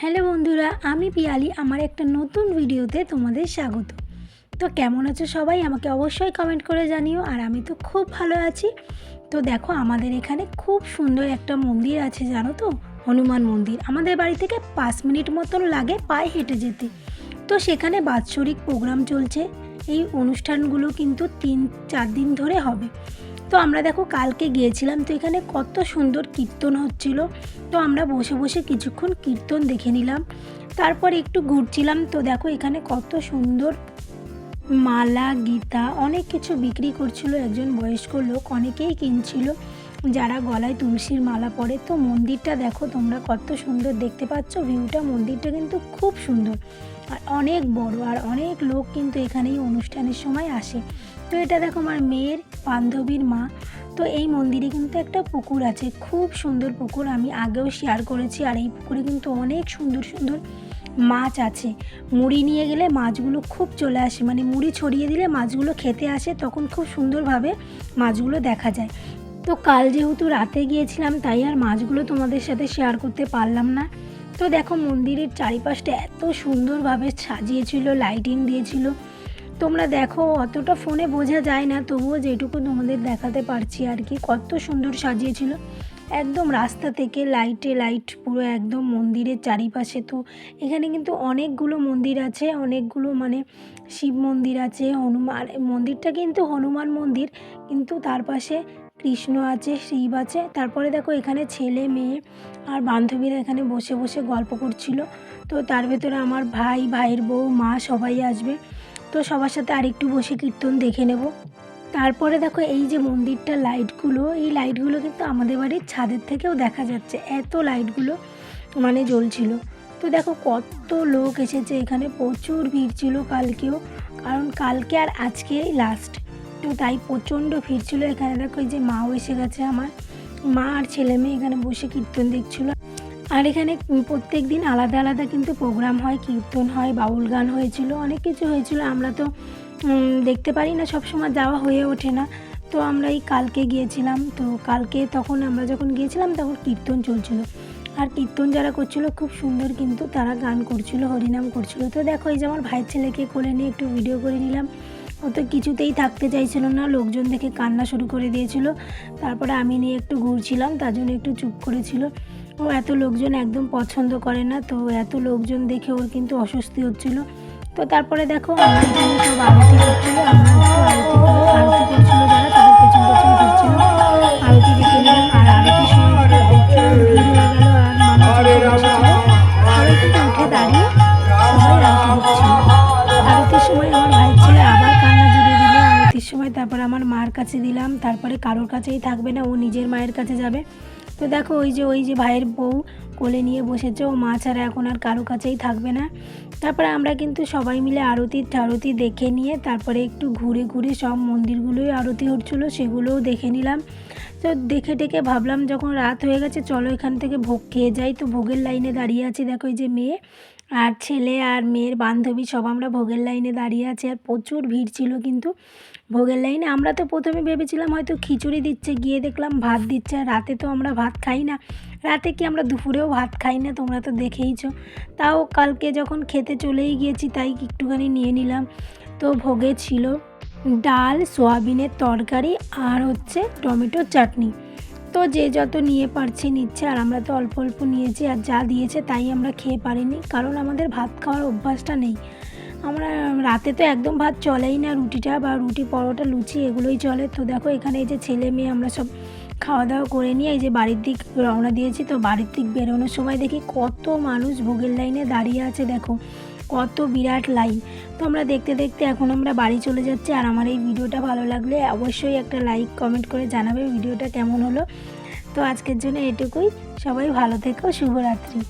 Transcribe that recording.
Hello বন্ধুরা, আমি পিয়ালি, আমার একটা নতুন ভিডিওতে তোমাদের স্বাগত। তো কেমন আছো সবাই? আমাকে অবশ্যই কমেন্ট করে জানিও, আর আমি তো খুব ভালো আছি। তো দেখো, আমাদের এখানে খুব সুন্দর একটা মন্দির আছে, জানো তো? হনুমান মন্দির। আমাদের বাড়ি থেকে পাঁচ মিনিট মতন লাগে পায়ে হেঁটে যেতে। তো সেখানে বাৎসরিক প্রোগ্রাম চলছে। এই অনুষ্ঠানগুলো কিন্তু তিন, চার দিন ধরে হবে। তো আমরা দেখো কালকে গিয়েছিলাম, তো এখানে কত সুন্দর কীর্তন হচ্ছিল। তো আমরা বসে বসে কিছুক্ষণ কীর্তন দেখে নিলাম। তারপর একটু ঘুরছিলাম, তো দেখো এখানে কত সুন্দর মালা, গীতা অনেক কিছু বিক্রি করছিল একজন বয়স্ক লোক, অনেকেই কিনছিল যারা গলায় তুলসীর মালা পরে। তো মন্দিরটা দেখো তোমরা কত সুন্দর দেখতে পাচ্ছ, ভিউটা মন্দিরটা কিন্তু খুব সুন্দর। আর অনেক বড় আর অনেক লোক কিন্তু এখানে এই অনুষ্ঠানের সময় আসে। তো এটা দেখো আমার মেয়ের বান্ধবীর মা। তো এই মন্দিরে কিন্তু একটা পুকুর আছে, খুব সুন্দর পুকুর। আমি আগেও শেয়ার করেছি আর এই পুকুরে কিন্তু অনেক সুন্দর সুন্দর মাছ আছে। মুড়ি নিয়ে গেলে মাছগুলো খুব চলে আসে মানে মুড়ি ছড়িয়ে দিলে মাছগুলো খেতে আসে, তখন খুব সুন্দরভাবে মাছগুলো দেখা যায়। তো কাল যেহেতু রাতে গিয়েছিলাম, তাই আর মাছগুলো তোমাদের সাথে শেয়ার করতে পারলাম না। তো দেখো মন্দিরের চারিপাশটা এত সুন্দরভাবে সাজিয়েছিল লাইটিং দিয়েছিল। তোমরা দেখো, অতটা ফোনে বোঝা যায় না, তবুও যেটুকু তোমাদের দেখাতে পারছি আর কি, কত সুন্দর সাজিয়েছিল। একদম রাস্তা থেকে লাইটে লাইট পুরো একদম মন্দিরের চারিপাশে তো, এখানে কিন্তু অনেকগুলো মন্দির আছে, অনেকগুলো মানে শিব মন্দির আছে, হনুমান, মন্দিরটা কিন্তু হনুমান মন্দির, কিন্তু তার পাশে কৃষ্ণ আছে, শিব আছে, তারপরে দেখো এখানে ছেলে, মেয়ে আর বান্ধবীরা এখানে বসে বসে গল্প করছিল। তো তার ভেতরে আমার ভাই, ভাইয়ের বউ, মা সবাই আসবে। তো সবার সাথে আরেকটু বসে কীর্তন দেখে নেব। তারপরে দেখো এই যে মন্দিরটা লাইটগুলো এই লাইটগুলো কিন্তু আমাদের বাড়ির ছাদের থেকেও দেখা যাচ্ছে। এত লাইটগুলো মানে জ্বলছিল। তো দেখো কত লোক এসেছে এখানে, প্রচুর ভিড় ছিল কালকেও, কারণ কালকে আর আজকেই লাস্ট তো তাই প্রচণ্ড ভিড় ছিল এখানে। দেখো এই যে মাও এসে গেছে আমার। মা আর ছেলে মেয়ে এখানে বসে কীর্তন দেখছিল। আর এখানে প্রত্যেক দিন আলাদা আলাদা কিন্তু প্রোগ্রাম হয়, কীর্তন হয়, বাউল গান হয়েছিল, অনেক কিছু হয়েছিল। আমরা তো দেখতে পারি না সব সময় যাওয়া হয়ে ওঠে না। তো আমরা এই কালকে গিয়েছিলাম। তো কালকে তখন আমরা যখন গিয়েছিলাম, তখন কীর্তন চলছিল। আর কীর্তন যারা করছিল, খুব সুন্দর কিন্তু তারা গান করছিল, হরিনাম করছিল। তো দেখো, এই যে আমার ভাইয়ের ছেলেকে কোলে নিয়ে একটু ভিডিও করে নিলাম। ও তো কিছুতেই থাকতে চাইছিল না, লোকজন দেখে কান্না শুরু করে দিয়েছিল। তারপরে আমি নিয়ে একটু ঘুরছিলাম, তার জন্য একটু চুপ করেছিল। ও এত লোকজন একদম পছন্দ করে না, তো এত লোকজন দেখে ওর কিন্তু অস্বস্তি হচ্ছিল। তো তারপরে দেখো, আমার জন্য সব আরতি করছিল আমরা আরতি আরতি যারা আরতি আর আরতির সময় আর উঠে দাঁড়িয়ে সবাই আরতি করছিল আরতির সময় ভাই আবার কান্না জুড়ে সময় তারপর আমার মার কাছে দিলাম, তারপরে কারোর কাছেই থাকবে না, ও নিজের মায়ের কাছে যাবে। তো দেখো ওই যে ওই যে ভাইয়ের বউ কোলে নিয়ে বসেছে। ও মা ছাড়া এখন আর কারও কাছেই থাকবে না। তারপরে আমরা কিন্তু সবাই মিলে আরতি টারতি দেখে নিয়ে তারপরে একটু ঘুরে ঘুরে সব মন্দিরগুলোই আরতি হচ্ছিল, সেগুলোও দেখে নিলাম। তো দেখে টেকে ভাবলাম যখন রাত হয়ে গেছে, চলো এখান থেকে ভোগ খেয়ে যাই। তো ভোগের লাইনে দাঁড়িয়ে আছি দেখো এই যে মেয়ে। আর ছেলে আর মেয়ের বান্ধবী সব আমরা ভোগের লাইনে দাঁড়িয়ে আছি আর প্রচুর ভিড় ছিল কিন্তু ভোগের লাইনে। আমরা তো প্রথমে ভেবেছিলাম হয়তো খিচুড়ি দিচ্ছে, গিয়ে দেখলাম ভাত দিচ্ছে, আর রাতে তো আমরা ভাত খাই না। রাতে কি আমরা দুপুরেও ভাত খাই না? তোমরা তো দেখেইছ। তাও কালকে যখন খেতে চলেই গিয়েছি, তাই একটুখানি নিয়ে নিলাম। তো ভোগে ছিল ডাল, সোয়াবিনের তরকারি আর হচ্ছে টমেটোর চাটনি। তো যে যত নিয়ে পারছে নিচ্ছে, আর আমরা তো অল্প অল্প নিয়েছি আর যা দিয়েছে তাই আমরা খেয়ে পারিনি। কারণ আমাদের ভাত খাওয়ার অভ্যাসটা নেই। আমরা রাতে তো একদম ভাত চলেই না, রুটিটা বা রুটি পরোটা, লুচি এগুলোই চলে। তো দেখো এখানে এই যে ছেলে মেয়ে আমরা সব খাওয়া দাওয়া করে নিয়ে এই যে বাড়ির দিক রওনা দিয়েছি। তো বাড়ির দিক বেরোনোর সময় দেখি কত মানুষ ভোগের লাইনে দাঁড়িয়ে আছে দেখো। কত বিরাট লাইন তো আমরা দেখতে দেখতে এখন আমরা বাড়ি চলে যাচ্ছি। আর আমার এই ভিডিওটা ভালো লাগলে অবশ্যই একটা লাইক কমেন্ট করে জানাবে ভিডিওটা কেমন হলো। তো আজকের জন্য এটুকুই। সবাই ভালো থেকো, শুভরাত্রি।